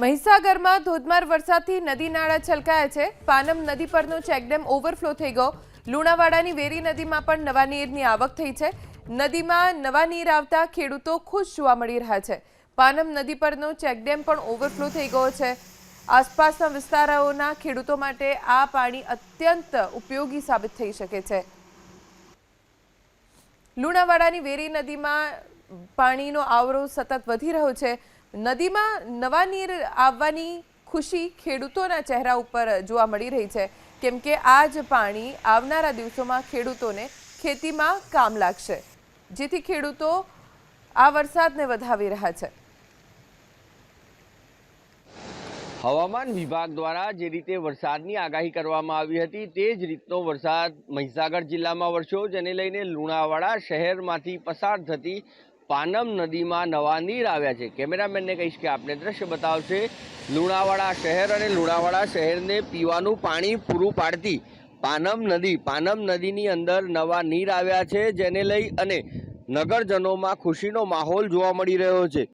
મહીસાગરમાં ધોધમાર વરસાદથી નદી નાળા છલકાયા છે. પાનમ નદી પરનો ચેકડેમ ઓવરફ્લો થઈ ગયો. લુણાવાડાની વેરી નદીમાં પણ નવા નીરની આવક થઈ છે. નદીમાં નવા નીર આવતા ખેડૂતો ખુશ જોવા મળી રહ્યા છે. પાનમ નદી પરનો ચેકડેમ પણ ઓવરફ્લો થઈ ગયો છે. આસપાસના વિસ્તારોના ખેડૂતો માટે આ પાણી અત્યંત ઉપયોગી સાબિત થઈ શકે છે. લુણાવાડાની વેરી નદીમાં પાણીનો આવરો સતત વધી રહ્યો છે. નદીમાં નવા નીર આવવાની ખુશી ખેડૂતોના ચહેરા ઉપર જોવા મળી રહી છે. કેમ કે આ જ પાણી આવનારા દિવસોમાં ખેડૂતોને ખેતીમાં કામ લાગશે. જેથી ખેડૂતો આ વરસાદને વધાવી રહ્યા છે. હવામાન વિભાગ દ્વારા જે રીતે વરસાદની આગાહી કરવામાં આવી હતી, તે જ રીતનો વરસાદ મહીસાગર જિલ્લામાં વરસ્યો, જેને લઈને લુણાવાડા શહેરમાંથી પસાર થતી પાનમ નદીમાં નવા નીર આવ્યા છે. કેમેરામેનને કહીશ કે આપને દ્રશ્ય બતાવશે, લુણાવાડા શહેર અને લુણાવાડા શહેરને પીવાનું પાણી પૂરું પાડતી પાનમ નદી. પાનમ નદીની અંદર નવા નીર આવ્યા છે, જેને લઈ અને નગરજનોમાં ખુશીનો માહોલ જોવા મળી રહ્યો છે.